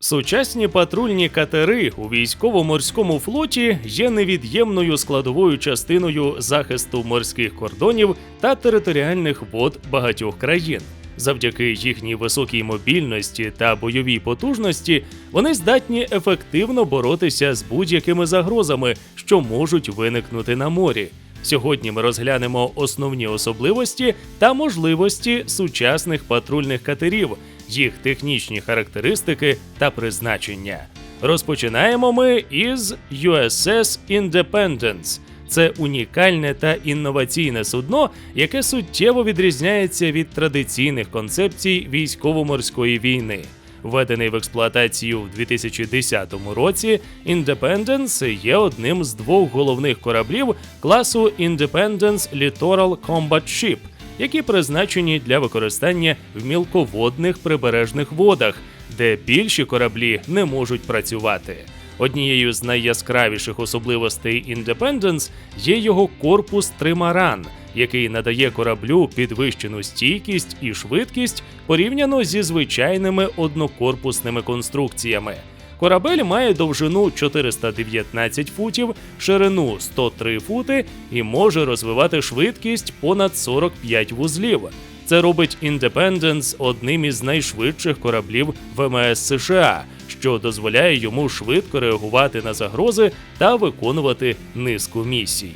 Сучасні патрульні катери у військово-морському флоті є невід'ємною складовою частиною захисту морських кордонів та територіальних вод багатьох країн. Завдяки їхній високій мобільності та бойовій потужності вони здатні ефективно боротися з будь-якими загрозами, що можуть виникнути на морі. Сьогодні ми розглянемо основні особливості та можливості сучасних патрульних катерів, їх технічні характеристики та призначення. Розпочинаємо ми із USS Independence. Це унікальне та інноваційне судно, яке суттєво відрізняється від традиційних концепцій військово-морської війни. Введений в експлуатацію в 2010 році, Independence є одним з двох головних кораблів класу Independence Littoral Combat Ship, які призначені для використання в мілководних прибережних водах, де більші кораблі не можуть працювати. Однією з найяскравіших особливостей Independence є його корпус тримаран, який надає кораблю підвищену стійкість і швидкість порівняно зі звичайними однокорпусними конструкціями. Корабель має довжину 419 футів, ширину 103 фути і може розвивати швидкість понад 45 вузлів. Це робить Independence одним із найшвидших кораблів ВМС США, що дозволяє йому швидко реагувати на загрози та виконувати низку місій.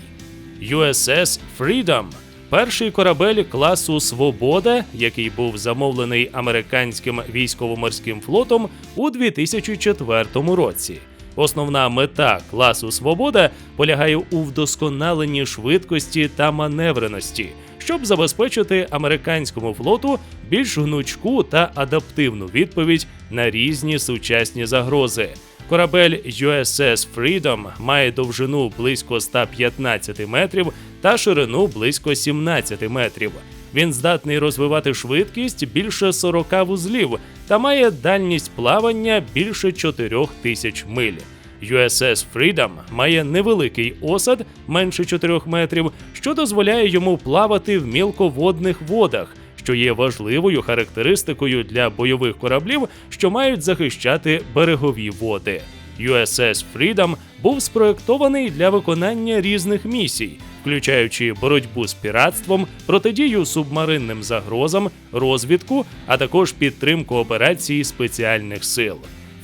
USS Freedom – перший корабель класу Свобода, який був замовлений американським військово-морським флотом у 2004 році. Основна мета класу Свобода полягає у вдосконаленні швидкості та маневреності, щоб забезпечити американському флоту більш гнучку та адаптивну відповідь на різні сучасні загрози. Корабель USS Freedom має довжину близько 115 метрів та ширину близько 17 метрів. Він здатний розвивати швидкість більше 40 вузлів та має дальність плавання більше 4000 миль. USS Freedom має невеликий осад менше 4 метрів, що дозволяє йому плавати в мілководних водах, що є важливою характеристикою для бойових кораблів, що мають захищати берегові води. USS Freedom був спроектований для виконання різних місій, включаючи боротьбу з піратством, протидію субмаринним загрозам, розвідку, а також підтримку операцій спеціальних сил.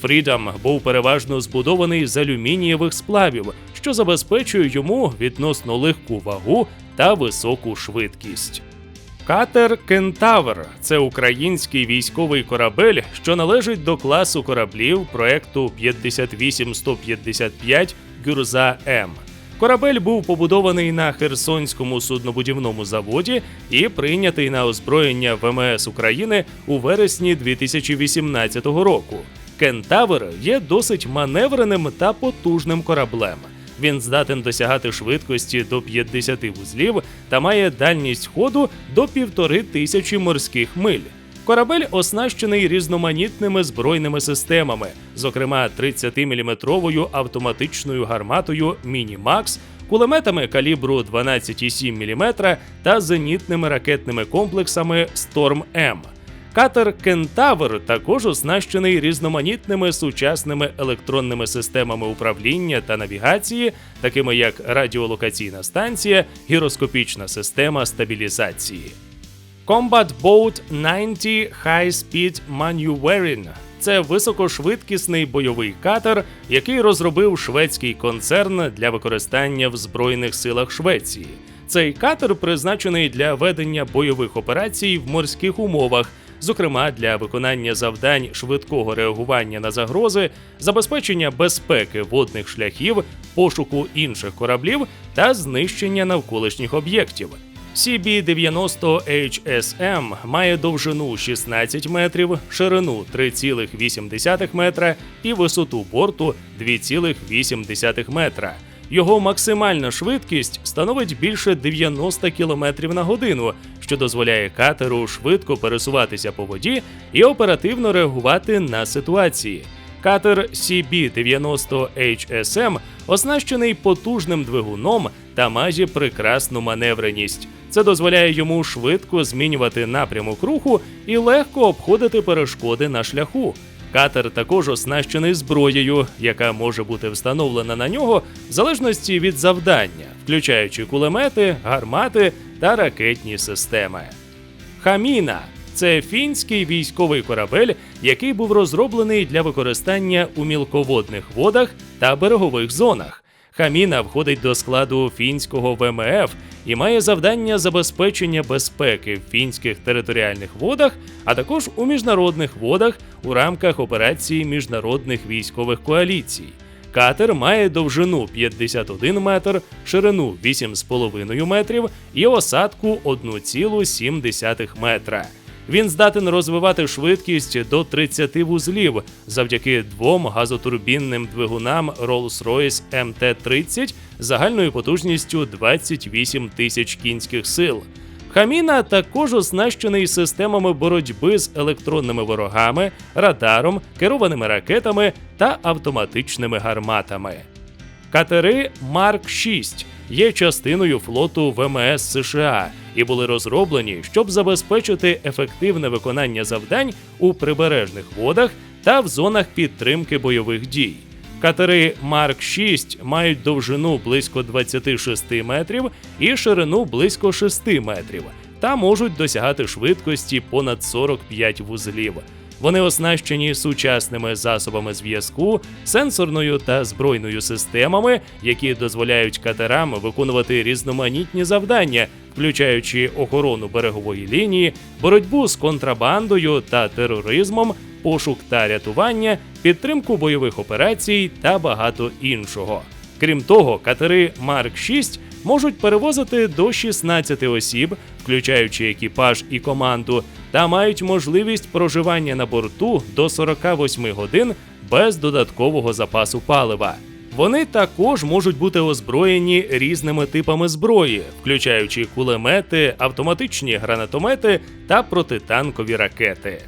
Freedom був переважно збудований з алюмінієвих сплавів, що забезпечує йому відносно легку вагу та високу швидкість. Катер Кентавр це український військовий корабель, що належить до класу кораблів проекту 58155 Гюрза М. Корабель був побудований на Херсонському суднобудівному заводі і прийнятий на озброєння ВМС України у вересні 2018 року. Кентавр є досить маневреним та потужним кораблем. Він здатен досягати швидкості до 50 вузлів та має дальність ходу до півтори тисячі морських миль. Корабель оснащений різноманітними збройними системами, зокрема 30-мм автоматичною гарматою Міні-Макс, кулеметами калібру 12,7 мм та зенітними ракетними комплексами Storm М. Катер Кентавр також оснащений різноманітними сучасними електронними системами управління та навігації, такими як радіолокаційна станція, гіроскопічна система стабілізації. Combat Boat 90 High Speed Maneuvering – це високошвидкісний бойовий катер, який розробив шведський концерн для використання в Збройних силах Швеції. Цей катер призначений для ведення бойових операцій в морських умовах, зокрема для виконання завдань швидкого реагування на загрози, забезпечення безпеки водних шляхів, пошуку інших кораблів та знищення навколишніх об'єктів. CB-90HSM має довжину 16 метрів, ширину 3,8 метра і висоту борту 2,8 метра. Його максимальна швидкість становить більше 90 км на годину, що дозволяє катеру швидко пересуватися по воді і оперативно реагувати на ситуації. Катер CB-90HSM оснащений потужним двигуном та має прекрасну маневреність. Це дозволяє йому швидко змінювати напрямок руху і легко обходити перешкоди на шляху. Катер також оснащений зброєю, яка може бути встановлена на нього в залежності від завдання, включаючи кулемети, гармати та ракетні системи. Хаміна це фінський військовий корабель, який був розроблений для використання у мілководних водах та берегових зонах. Хаміна входить до складу фінського ВМФ і має завдання забезпечення безпеки в фінських територіальних водах, а також у міжнародних водах у рамках операції міжнародних військових коаліцій. Катер має довжину 51 метр, ширину 8,5 метрів і осадку 1,7 метра. Він здатен розвивати швидкість до 30 вузлів завдяки двом газотурбінним двигунам Rolls-Royce MT-30 загальною потужністю 28 тисяч кінських сил. Хаміна також оснащений системами боротьби з електронними ворогами, радаром, керованими ракетами та автоматичними гарматами. Катери Марк 6 є частиною флоту ВМС США і були розроблені, щоб забезпечити ефективне виконання завдань у прибережних водах та в зонах підтримки бойових дій. Катери Марк 6 мають довжину близько 26 метрів і ширину близько 6 метрів, та можуть досягати швидкості понад 45 вузлів. Вони оснащені сучасними засобами зв'язку, сенсорною та збройною системами, які дозволяють катерам виконувати різноманітні завдання, включаючи охорону берегової лінії, боротьбу з контрабандою та тероризмом, пошук та рятування, підтримку бойових операцій та багато іншого. Крім того, катери Марк 6 можуть перевозити до 16 осіб, включаючи екіпаж і команду, та мають можливість проживання на борту до 48 годин без додаткового запасу палива. Вони також можуть бути озброєні різними типами зброї, включаючи кулемети, автоматичні гранатомети та протитанкові ракети.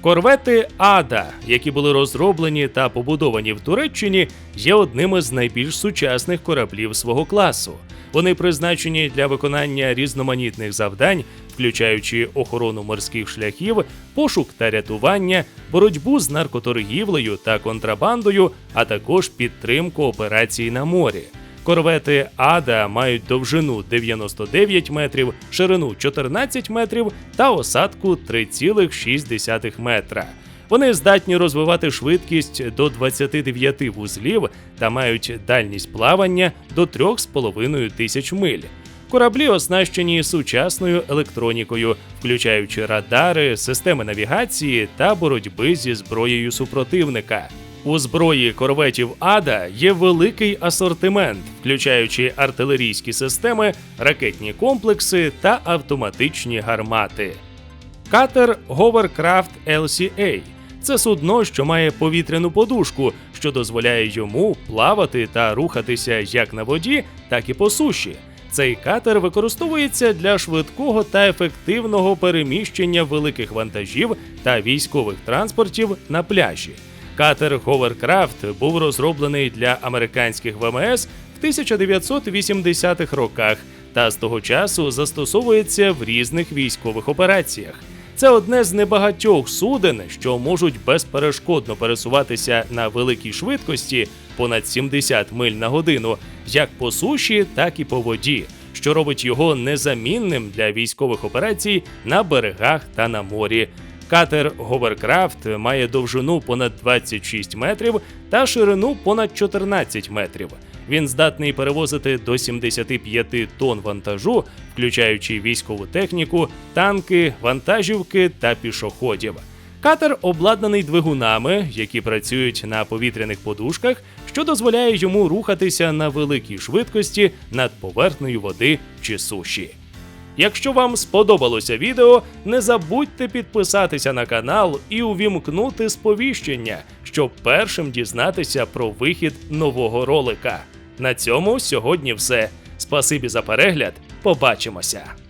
Корвети Ада, які були розроблені та побудовані в Туреччині, є одним із найбільш сучасних кораблів свого класу. Вони призначені для виконання різноманітних завдань, включаючи охорону морських шляхів, пошук та рятування, боротьбу з наркоторгівлею та контрабандою, а також підтримку операцій на морі. Корвети Ада мають довжину 99 метрів, ширину 14 метрів та осадку 3,6 метра. Вони здатні розвивати швидкість до 29 вузлів та мають дальність плавання до 3,5 тисяч миль. Кораблі оснащені сучасною електронікою, включаючи радари, системи навігації та боротьби зі зброєю супротивника. У зброї корветів Ада є великий асортимент, включаючи артилерійські системи, ракетні комплекси та автоматичні гармати. Катер Hovercraft LCA – це судно, що має повітряну подушку, що дозволяє йому плавати та рухатися як на воді, так і по суші. Цей катер використовується для швидкого та ефективного переміщення великих вантажів та військових транспортів на пляжі. Катер Hovercraft був розроблений для американських ВМС в 1980-х роках та з того часу застосовується в різних військових операціях. Це одне з небагатьох суден, що можуть безперешкодно пересуватися на великій швидкості понад 70 миль на годину, як по суші, так і по воді, що робить його незамінним для військових операцій на берегах та на морі. Катер Hovercraft має довжину понад 26 метрів та ширину понад 14 метрів. Він здатний перевозити до 75 тонн вантажу, включаючи військову техніку, танки, вантажівки та пішоходів. Катер обладнаний двигунами, які працюють на повітряних подушках, що дозволяє йому рухатися на великій швидкості над поверхнею води чи суші. Якщо вам сподобалося відео, не забудьте підписатися на канал і увімкнути сповіщення, щоб першим дізнатися про вихід нового ролика. На цьому сьогодні все. Спасибі за перегляд. Побачимося!